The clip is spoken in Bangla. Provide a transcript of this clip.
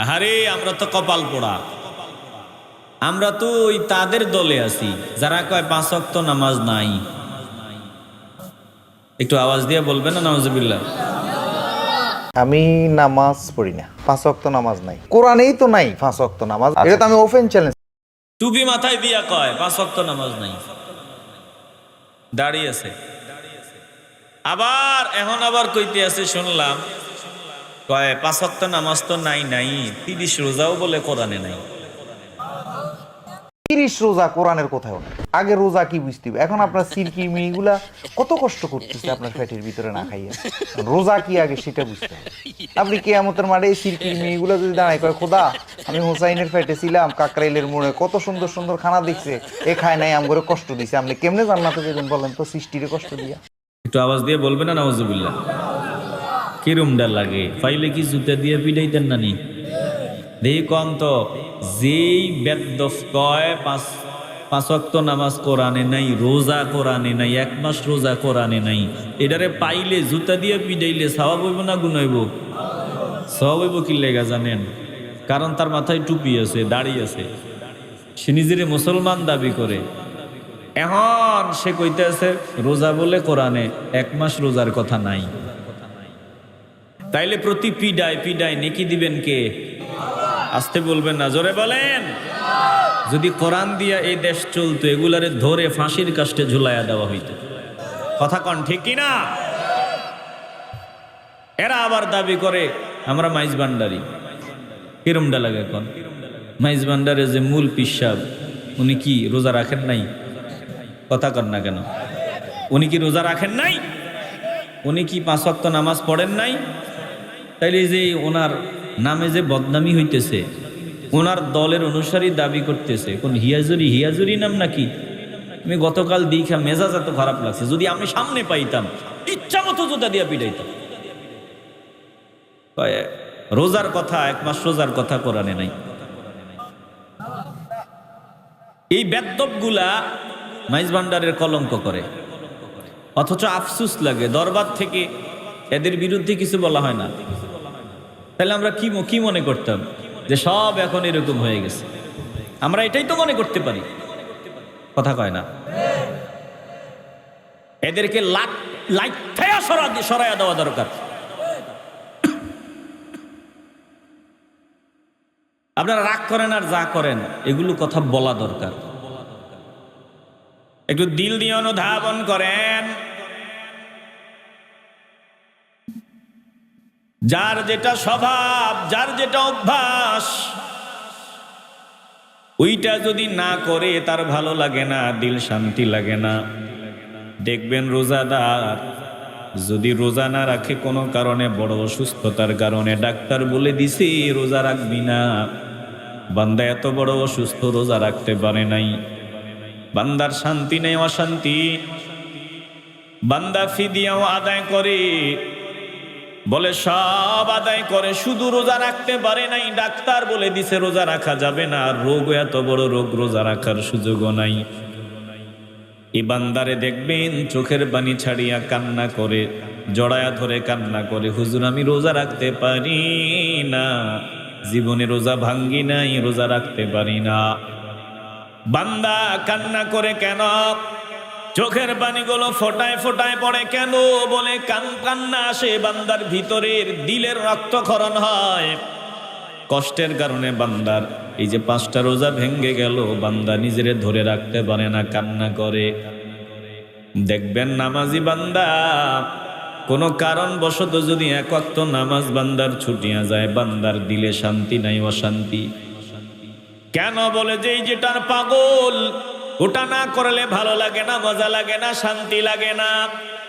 আরে আমরা তো কপাল পোড়া। আমরা তো ওই তাদের দলে আছি যারা কয় পাঁচ ওয়াক্ত নামাজ নাই। একটু আওয়াজ দিয়ে বলবেন না নওয়াজবিল্লাহ আমি নামাজ পড়ি না পাঁচ অক্ত নামাজ নাই। কোরআনেই তো নাই পাঁচ অক্ত নামাজ। এটা তো আমি ওপেন চ্যালেঞ্জ টুপি মাথায় দিয়া কয় পাঁচ ওয়াক্ত নামাজ নাই। দাঁড়িয়ে আছে। আবার এখন আবার কইতে আছে শুনলাম। কয় পাঁচ ওয়াক্ত নামাজ তো নাই নাই। তিরিশ রোজাও বলে কোরআনে নাই। তিরিশ রোজা কোরআনের কোথাও নাই। আগে রোজা কি বুঝতে এখন আপনার মেয়েগুলা কত কষ্ট করতেছে আপনার পেটের ভিতরে না খাইয়া। রোজা কি আগে সেটা বুঝতে হবে। আপনি কেয়ামতের মাঠে এই সিরকির মেয়েগুলা যদি দাঁড়ায় কয় খোদা আমি হোসাইনের পেটে ছিলাম কাকরাইলের মোড়ে কত সুন্দর সুন্দর খানা দেখছে এ খায় নাই আম করে কষ্ট দিছে। আপনি কেমনে জান্নাতে যেদিন বলেন তো সৃষ্টিরে কষ্ট দিয়া? একটু আওয়াজ দিয়ে বলবে না নওয়াজবিল্লাহ কিরমটা লাগে? ফাইলে কি জুতা দিয়ে পিটাইতেন নানি? দেখি কম তো যেই বেদফ কয়, পাঁচ পাঁচ ওয়াক্ত নামাজ কোরআনে নাই, রোজা কোরআনে নাই, এক মাস রোজা কোরআনে নাই, এটারে পাইলে জুতা দিয়ে পিটাইলে স্বভাব হইব না গুণ হইব? স্বভাব হইব কি লেগা জানেন? কারণ তার মাথায় টুপি আছে, দাড়ি আছে। সে নিজেরে মুসলমান দাবি করে। এখন সে কইতে আছে রোজা বলে কোরআনে এক মাস রোজার কথা নাই। তাইলে প্রতি পিডায় পিডায় নেকি দিবেন কে? আসতে বলবেন না, জোরে বলেন। যদি কোরআন দিয়া এই দেশ চলতো, এগুলারে ধরে ফাঁসির কাষ্টে ঝুলাইয়া দেওয়া হইতো। কথা কন, ঠিক কিনা? এরা আবার দাবি করে, আমরা মাইজ ভান্ডারি। কিরমটা লাগে এখন? মাইজ ভান্ডারে যে মূল পিসাব, উনি কি রোজা রাখেন নাই? কথা কর না কেন? উনি কি রোজা রাখেন নাই? উনি কি পাঁচ ওয়াক্ত নামাজ পড়েন নাই? তাইলে যে ওনার নামে যে বদনামি হইতেছে, ওনার দলের অনুসারী দাবি করতেছে, কোন হিয়াজুরি হিয়াজুরি নাম নাকি? আমি গতকাল দেখা মেজাজ এত খারাপ লাগছে, যদি আমি সামনে পাইতাম, ইচ্ছা মতো জোতা দিয়া পিটাইতাম। রোজার কথা, এক মাস রোজার কথা কোরআনে নাই। এই বেদ্যপগুলা মাইজ ভান্ডারের কলঙ্ক করে। অথচ আফসুস লাগে, দরবার থেকে এদের বিরুদ্ধে কিছু বলা হয় না। তাহলে আমরা কি কি মনে করতাম? যে সব এখন এরকম হয়ে গেছে। আমরা এটাই তো মনে করতে পারি। কথা কয় না? এদেরকে সরা, সরাইয়া দেওয়া দরকার। আপনারা রাগ করেন আর যা করেন, এগুলো কথা বলা দরকার। একটু দিল দিয়ে অনুধাবন করেন। যার যেটা স্বভাব, যার যেটা অভ্যাস, ওইটা যদি না করে তার ভালো লাগে না, দিল শান্তি লাগে না। দেখবেন রোজাদার, যদি রোজা না রাখে কোনো কারণে, বড় অসুস্থতার কারণে, ডাক্তার বলে দিছে, রোজা রাখবি না। বান্দা এত বড় অসুস্থ, রোজা রাখতে পারে নাই। বান্দার শান্তি নেই, অশান্তি। বান্দা ফিদিয়াও আদায় করে। বলে, সব আদায় করে, শুধু রোজা রাখতে পারে নাই। ডাক্তার বলে দিছে, রোজা রাখা যাবে না। আর রোগ, এত বড় রোগ, রোজা রাখার সুযোগও নাই। এই বান্দারে দেখবেন, চোখের পানি ছাড়িয়া কান্না করে, জড়ায়া ধরে কান্না করে, হুজুর, আমি রোজা রাখতে পারি না। জীবনে রোজা ভাঙ্গি নাই, রোজা রাখতে পারি না। বান্দা কান্না করে, কেন? চোখের পানিগুলো ফোটায় ফোটায় পড়ে কেন বলে কান কান্না আসে বান্দার ভিতরের দিলের রক্তক্ষরণ হয়। কষ্টের কারণে বান্দার এই যে পাঁচটা রোজা ভেঙ্গে গেল, বান্দা নিজেরে ধরে রাখতে পারে না, কান্না করে। দেখবেন নামাজি বান্দা, কোনো কারণবশত যদি এক ওয়াক্ত নামাজ বান্দার ছুটিয়া যায়, বান্দার দিলে শান্তি নাই, অশান্তি। কেন বলে যে এই যেটার পাগল? ওটা না করলে ভালো লাগে না মজা লাগে না শান্তি লাগে না।